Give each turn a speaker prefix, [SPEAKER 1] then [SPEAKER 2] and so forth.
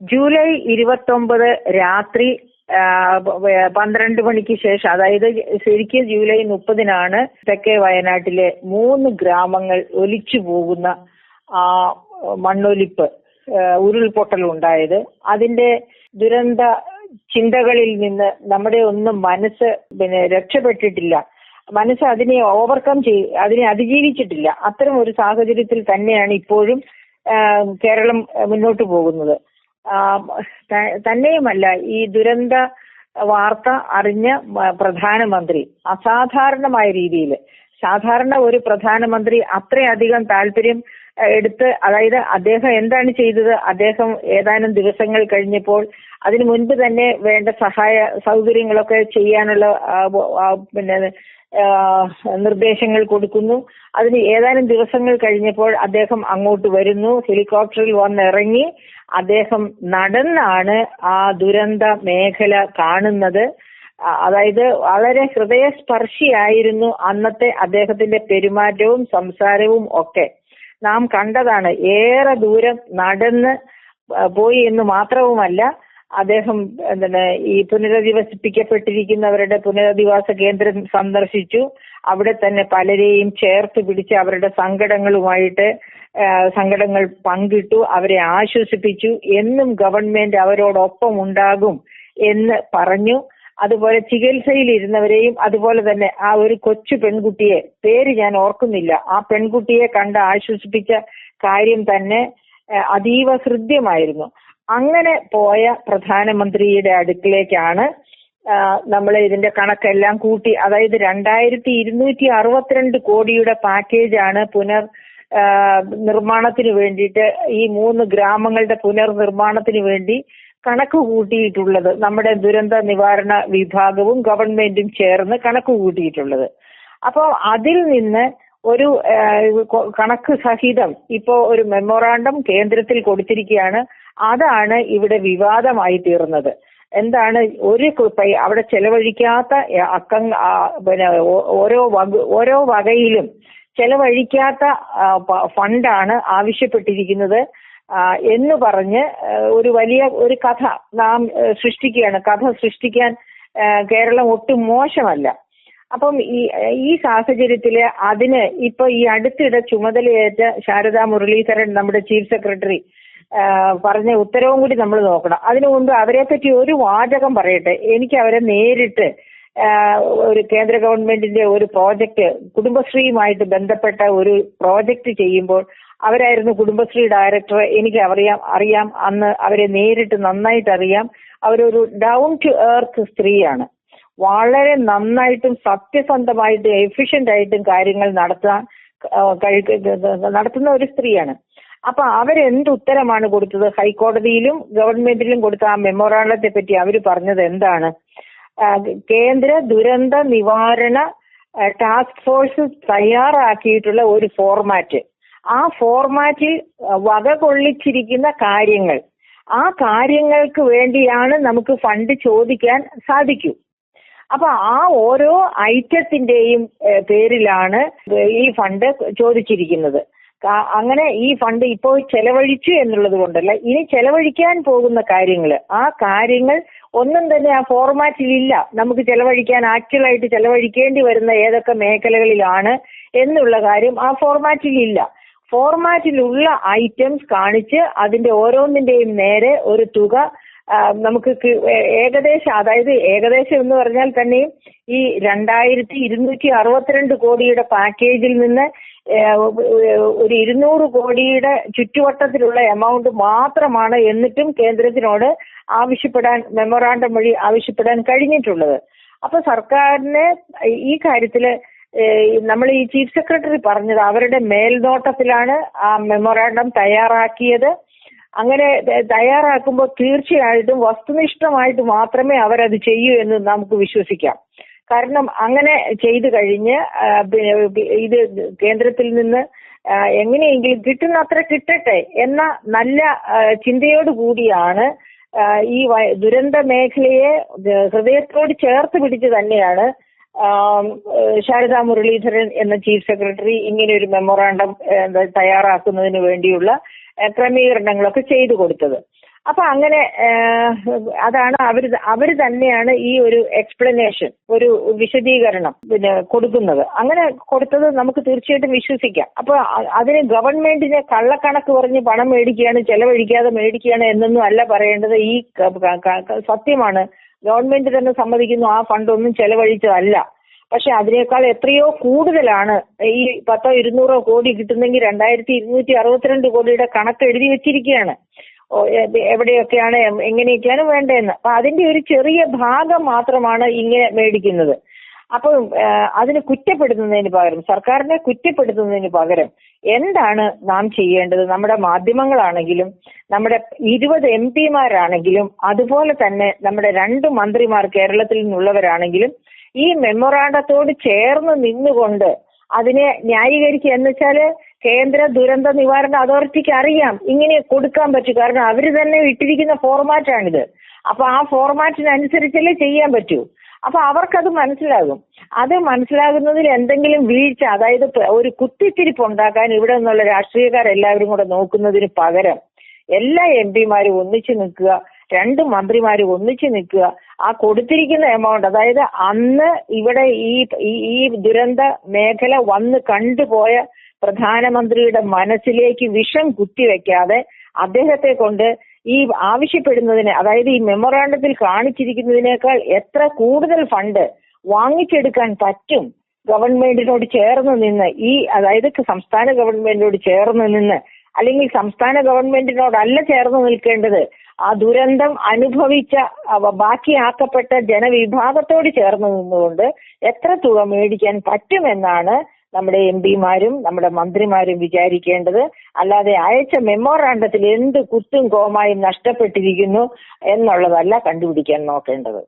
[SPEAKER 1] July ഇരുപത്തൊമ്പത് രാത്രി പന്ത്രണ്ട് മണിക്ക് ശേഷം അതായത് ശരിക്കും ജൂലൈ മുപ്പതിനാണ് തെക്കേ വയനാട്ടിലെ മൂന്ന് ഗ്രാമങ്ങൾ ഒലിച്ചു പോകുന്ന ആ മണ്ണൊലിപ്പ് ഉരുൾപൊട്ടൽ ഉണ്ടായത് അതിന്റെ ദുരന്ത ചിന്തകളിൽ നിന്ന് നമ്മുടെ ഒന്നും മനസ്സ് പിന്നെ രക്ഷപ്പെട്ടിട്ടില്ല. മനസ്സ് അതിനെ ഓവർകം ചെയ് അതിനെ അതിജീവിച്ചിട്ടില്ല. അത്തരം ഒരു സാഹചര്യത്തിൽ തന്നെയാണ് ഇപ്പോഴും കേരളം മുന്നോട്ട് പോകുന്നത്. തന്നെയുമല്ല ഈ ദുരന്ത വാർത്ത അറിഞ്ഞ പ്രധാനമന്ത്രി. അസാധാരണമായ രീതിയിൽ. സാധാരണ ഒരു പ്രധാനമന്ത്രി അത്രയധികം താല്പര്യം എടുത്ത് അതായത് അദ്ദേഹം എന്താണ് ചെയ്തത് അദ്ദേഹം ഏതാനും ദിവസങ്ങൾ കഴിഞ്ഞപ്പോൾ അതിനു മുൻപ് തന്നെ വേണ്ട സഹായ സൗകര്യങ്ങളൊക്കെ ചെയ്യാനുള്ള പിന്നെ നിർദ്ദേശങ്ങൾ കൊടുക്കുന്നു. അതിന് ഏതാനും ദിവസങ്ങൾ കഴിഞ്ഞപ്പോൾ അദ്ദേഹം അങ്ങോട്ട് വരുന്നു. ഹെലികോപ്റ്ററിൽ വന്നിറങ്ങി അദ്ദേഹം നടന്നാണ് ആ ദുരന്ത മേഖല കാണുന്നത്. അതായത് വളരെ ഹൃദയസ്പർശിയായിരുന്നു അന്നത്തെ അദ്ദേഹത്തിന്റെ പെരുമാറ്റവും സംസാരവും ഒക്കെ. നാം കണ്ടതാണ് ഏറെ ദൂരം നടന്ന് പോയി എന്ന് മാത്രവുമല്ല അദ്ദേഹം എന്താണ് ഈ പുനരധിവസിപ്പിക്കപ്പെട്ടിരിക്കുന്നവരുടെ പുനരധിവാസ കേന്ദ്രം സന്ദർശിച്ചു. അവിടെ തന്നെ പലരെയും ചേർത്ത് പിടിച്ച് അവരുടെ സങ്കടങ്ങളുമായിട്ട് സങ്കടങ്ങൾ പങ്കിട്ടു അവരെ ആശ്വസിപ്പിച്ചു. എന്നും ഗവൺമെന്റ് അവരോടൊപ്പം ഉണ്ടാകും എന്ന് പറഞ്ഞു. അതുപോലെ ചികിത്സയിൽ ഇരുന്നവരെയും അതുപോലെ തന്നെ ആ ഒരു കൊച്ചു പെൺകുട്ടിയെ പേര് ഞാൻ ഓർക്കുന്നില്ല. ആ പെൺകുട്ടിയെ കണ്ട് ആശ്വസിപ്പിച്ച കാര്യം തന്നെ അതീവ ഹൃദ്യമായിരുന്നു. അങ്ങനെ പോയ പ്രധാനമന്ത്രിയുടെ അടുക്കിലേക്കാണ് നമ്മൾ ഇതിന്റെ കണക്കെല്ലാം കൂട്ടി അതായത് രണ്ടായിരത്തി ഇരുന്നൂറ്റി അറുപത്തിരണ്ട് കോടിയുടെ പാക്കേജാണ് പുനർ നിർമ്മാണത്തിന് വേണ്ടിയിട്ട് ഈ മൂന്ന് ഗ്രാമങ്ങളുടെ പുനർനിർമ്മാണത്തിന് വേണ്ടി കണക്ക് കൂട്ടിയിട്ടുള്ളത്. നമ്മുടെ ദുരന്ത നിവാരണ വിഭാഗവും ഗവൺമെന്റും ചേർന്ന് കണക്ക് കൂട്ടിയിട്ടുള്ളത്. അപ്പോൾ അതിൽ നിന്ന് ഒരു കണക്ക് സഹിതം ഇപ്പോ ഒരു മെമ്മോറാണ്ടം കേന്ദ്രത്തിൽ കൊടുത്തിരിക്കുകയാണ്. അതാണ് ഇവിടെ വിവാദമായി തീർന്നത്. എന്താണ്? ഒരു കു- പൈ- അവിടെ ചെലവഴിക്കാത്ത അക്കങ്ങ പിന്നെ ഓരോ വക ഓരോ വകയിലും ചെലവഴിക്കാത്ത ഫണ്ടാണ് ആവശ്യപ്പെട്ടിരിക്കുന്നത്. എന്ന് പറഞ്ഞ് ഒരു വലിയ ഒരു കഥ നാം സൃഷ്ടിക്കുകയാണ്. കഥ സൃഷ്ടിക്കാൻ കേരളം ഒട്ടും മോശമല്ല. അപ്പം ഈ ഈ സാഹചര്യത്തിൽ അതിന് ഇപ്പൊ ഈ അടുത്തിടെ ചുമതലയേറ്റ ശാരദാ മുരളീധരൻ നമ്മുടെ ചീഫ് സെക്രട്ടറി പറഞ്ഞ ഉത്തരവും കൂടി നമ്മൾ നോക്കണം. അതിനു അവരെ പറ്റി ഒരു വാചകം പറയട്ടെ. എനിക്ക് അവരെ നേരിട്ട് ഒരു കേന്ദ്ര ഗവൺമെന്റിന്റെ ഒരു പ്രോജക്റ്റ് കുടുംബശ്രീയുമായിട്ട് ബന്ധപ്പെട്ട ഒരു പ്രോജക്റ്റ് ചെയ്യുമ്പോൾ അവരായിരുന്നു കുടുംബശ്രീ ഡയറക്ടർ എനിക്ക് അറിയാം അറിയാം. അന്ന് അവരെ നേരിട്ട് നന്നായിട്ട് അറിയാം. അവരൊരു ഡൗൺ ടു എർത്ത് സ്ത്രീയാണ്. വളരെ നന്നായിട്ടും സത്യസന്ധമായിട്ടും എഫിഷ്യന്റ് ആയിട്ടും കാര്യങ്ങൾ നടത്താൻ നടത്തുന്ന ഒരു സ്ത്രീയാണ്. അപ്പൊ അവരെന്ത് ഉത്തരമാണ് കൊടുത്തത്? ഹൈക്കോടതിയിലും ഗവൺമെന്റിലും കൊടുത്ത ആ മെമ്മോറാണ്ടത്തെ പറ്റി അവർ പറഞ്ഞത് എന്താണ്? കേന്ദ്ര ദുരന്ത നിവാരണ ടാസ്ക് ഫോഴ്സ് തയ്യാറാക്കിയിട്ടുള്ള ഒരു ഫോർമാറ്റ്. ആ ഫോർമാറ്റിൽ വക കൊള്ളിച്ചിരിക്കുന്ന കാര്യങ്ങൾ. ആ കാര്യങ്ങൾക്ക് വേണ്ടിയാണ് നമുക്ക് ഫണ്ട് ചോദിക്കാൻ സാധിക്കൂ. അപ്പൊ ആ ഓരോ ഐറ്റത്തിന്റെയും പേരിലാണ് ഈ ഫണ്ട് ചോദിച്ചിരിക്കുന്നത്. അങ്ങനെ ഈ ഫണ്ട് ഇപ്പോൾ ചെലവഴിച്ചു എന്നുള്ളത് കൊണ്ടല്ല ഇനി ചെലവഴിക്കാൻ പോകുന്ന കാര്യങ്ങൾ ആ കാര്യങ്ങൾ ഒന്നും തന്നെ ആ ഫോർമാറ്റിൽ ഇല്ല. നമുക്ക് ചെലവഴിക്കാൻ ആക്ച്വലായിട്ട് ചെലവഴിക്കേണ്ടി വരുന്ന ഏതൊക്കെ മേഖലകളിലാണ് എന്നുള്ള കാര്യം ആ ഫോർമാറ്റിൽ ഇല്ല. ഫോർമാറ്റിലുള്ള ഐറ്റംസ് കാണിച്ച് അതിന്റെ ഓരോന്നിന്റെയും നേരെ ഒരു തുക നമുക്ക് ഏകദേശം അതായത് ഏകദേശം എന്ന് പറഞ്ഞാൽ തന്നെയും ഈ രണ്ടായിരത്തി ഇരുന്നൂറ്റി അറുപത്തിരണ്ട് കോടിയുടെ പാക്കേജിൽ നിന്ന് ഒരു ഇരുന്നൂറ് കോടിയുടെ ചുറ്റുവട്ടത്തിലുള്ള എമൗണ്ട് മാത്രമാണ് എന്നിട്ടും കേന്ദ്രത്തിനോട് ആവശ്യപ്പെടാൻ മെമ്മോറാണ്ടം വഴി ആവശ്യപ്പെടാൻ കഴിഞ്ഞിട്ടുള്ളത്. അപ്പൊ സർക്കാരിന് ഈ കാര്യത്തിൽ നമ്മൾ ഈ ചീഫ് സെക്രട്ടറി പറഞ്ഞത് അവരുടെ മേൽനോട്ടത്തിലാണ് ആ മെമ്മോറാണ്ടം തയ്യാറാക്കിയത്. അങ്ങനെ തയ്യാറാക്കുമ്പോൾ തീർച്ചയായിട്ടും വസ്തുനിഷ്ഠമായിട്ട് മാത്രമേ അവരത് ചെയ്യൂ എന്ന് നമുക്ക് വിശ്വസിക്കാം. കാരണം അങ്ങനെ ചെയ്തു കഴിഞ്ഞ് ഇത് കേന്ദ്രത്തിൽ നിന്ന് എങ്ങനെയെങ്കിലും കിട്ടുന്ന അത്ര കിട്ടട്ടെ എന്ന നല്ല ചിന്തയോട് കൂടിയാണ് ഈ ദുരന്ത മേഖലയെ ഹൃദയത്തോട് ചേർത്ത് പിടിച്ച് തന്നെയാണ് ശാരദാ മുരളീധരൻ എന്ന ചീഫ് സെക്രട്ടറി ഇങ്ങനെ ഒരു മെമ്മോറാണ്ടം തയ്യാറാക്കുന്നതിന് വേണ്ടിയുള്ള ക്രമീകരണങ്ങളൊക്കെ ചെയ്തു കൊടുത്തത്. അപ്പൊ അങ്ങനെ അതാണ് അവർ അവർ തന്നെയാണ് ഈ ഒരു എക്സ്പ്ലനേഷൻ ഒരു വിശദീകരണം പിന്നെ കൊടുക്കുന്നത്. അങ്ങനെ കൊടുത്തത് നമുക്ക് തീർച്ചയായിട്ടും വിശ്വസിക്കാം. അപ്പൊ അതിന് ഗവൺമെന്റിനെ കള്ളക്കണക്ക് പറഞ്ഞ് പണം മേടിക്കുകയാണ് ചെലവഴിക്കാതെ മേടിക്കുകയാണ് എന്നൊന്നും അല്ല പറയേണ്ടത്. ഈ സത്യമാണ്. ഗവൺമെന്റ് തന്നെ സമ്മതിക്കുന്നു ആ ഫണ്ടൊന്നും ചെലവഴിച്ചതല്ല. പക്ഷെ അതിനേക്കാൾ എത്രയോ കൂടുതലാണ് ഈ പത്തോ ഇരുന്നൂറോ കോടി കിട്ടുന്നെങ്കിൽ രണ്ടായിരത്തി ഇരുന്നൂറ്റി അറുപത്തിരണ്ട് കോടിയുടെ കണക്ക് എഴുതി വെച്ചിരിക്കുകയാണ്. എവിടെയൊക്കെയാണ് എങ്ങനെയൊക്കെയാണ് വേണ്ടതെന്ന്. അപ്പൊ അതിന്റെ ഒരു ചെറിയ ഭാഗം മാത്രമാണ് ഇങ്ങനെ മേടിക്കുന്നത്. അപ്പൊ അതിനെ കുറ്റപ്പെടുത്തുന്നതിന് പകരം സർക്കാരിനെ കുറ്റപ്പെടുത്തുന്നതിന് പകരം എന്താണ് നാം ചെയ്യേണ്ടത്? നമ്മുടെ മാധ്യമങ്ങളാണെങ്കിലും നമ്മുടെ ഇരുപത് എം പിമാരാണെങ്കിലും അതുപോലെ തന്നെ നമ്മുടെ രണ്ട് മന്ത്രിമാർ കേരളത്തിൽ നിന്നുള്ളവരാണെങ്കിലും ഈ മെമ്മോറാണ്ടത്തോട് ചേർന്ന് നിന്നുകൊണ്ട് അതിനെ ന്യായീകരിക്കുക എന്ന് വെച്ചാൽ കേന്ദ്ര ദുരന്ത നിവാരണ അതോറിറ്റിക്ക് അറിയാം. ഇങ്ങനെ കൊടുക്കാൻ പറ്റൂ. കാരണം അവർ തന്നെ ഇട്ടിരിക്കുന്ന ഫോർമാറ്റാണിത് അപ്പൊ ആ ഫോർമാറ്റിനനുസരിച്ചല്ലേ ചെയ്യാൻ പറ്റൂ. അപ്പൊ അവർക്കത് മനസ്സിലാകും. അത് മനസ്സിലാകുന്നതിൽ എന്തെങ്കിലും വീഴ്ച അതായത് ഒരു കുത്തിത്തിരിപ്പ് ഉണ്ടാക്കാൻ ഇവിടെ നിന്നുള്ള രാഷ്ട്രീയക്കാരെല്ലാവരും കൂടെ നോക്കുന്നതിന് പകരം എല്ലാ എം പിമാരും ഒന്നിച്ചു നിൽക്കുക രണ്ട് മന്ത്രിമാരും ഒന്നിച്ചു നിൽക്കുക. ആ കൊടുത്തിരിക്കുന്ന എമൗണ്ട് അതായത് അന്ന് ഇവിടെ ഈ ഈ- ദുരന്ത മേഖല വന്ന് കണ്ടുപോയ പ്രധാനമന്ത്രിയുടെ മനസ്സിലേക്ക് വിഷം കുത്തിവെക്കാതെ അദ്ദേഹത്തെ കൊണ്ട് ഈ ആവശ്യപ്പെടുന്നതിന് അതായത് ഈ മെമ്മോറാണ്ടത്തിൽ കാണിച്ചിരിക്കുന്നതിനേക്കാൾ എത്ര കൂടുതൽ ഫണ്ട് വാങ്ങിച്ചെടുക്കാൻ പറ്റും? ഗവൺമെന്റിനോട് ചേർന്ന് നിന്ന് ഈ അതായത് സംസ്ഥാന ഗവൺമെന്റിനോട് ചേർന്ന് നിന്ന് അല്ലെങ്കിൽ സംസ്ഥാന ഗവൺമെന്റിനോടല്ല ചേർന്ന് നിൽക്കേണ്ടത് ആ ദുരന്തം അനുഭവിച്ച ബാക്കിയാക്കപ്പെട്ട ജനവിഭാഗത്തോട് ചേർന്ന് നിന്നുകൊണ്ട് എത്ര തുക മേടിക്കാൻ പറ്റുമെന്നാണ് നമ്മുടെ എം പിമാരും നമ്മുടെ മന്ത്രിമാരും വിചാരിക്കേണ്ടത് അല്ലാതെ അയച്ച മെമ്മോറാണ്ടത്തിൽ എന്ത് കുത്തും കോമായും നഷ്ടപ്പെട്ടിരിക്കുന്നു എന്നുള്ളതല്ല കണ്ടുപിടിക്കാൻ നോക്കേണ്ടത്.